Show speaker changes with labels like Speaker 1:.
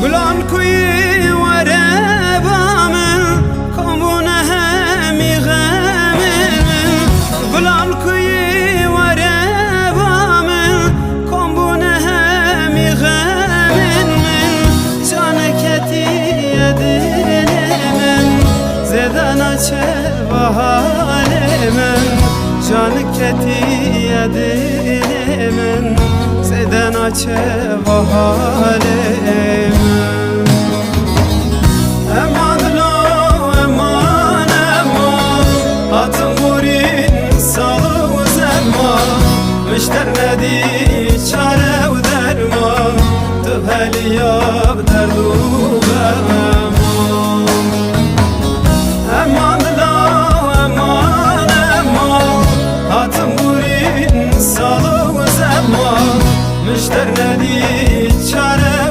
Speaker 1: Gulan kuyi were bamen Kombune hemi gemen Gulan kuyi were bamen Kombune hemi gemen Canı keti yedilemen Zedan açe vahalemen Canı keti yedilemen Zedan açe dedi çare u derman Tu heliyab derdu vermem Eman la eman eman Hatım burin salı zaman. Müşter dedi çare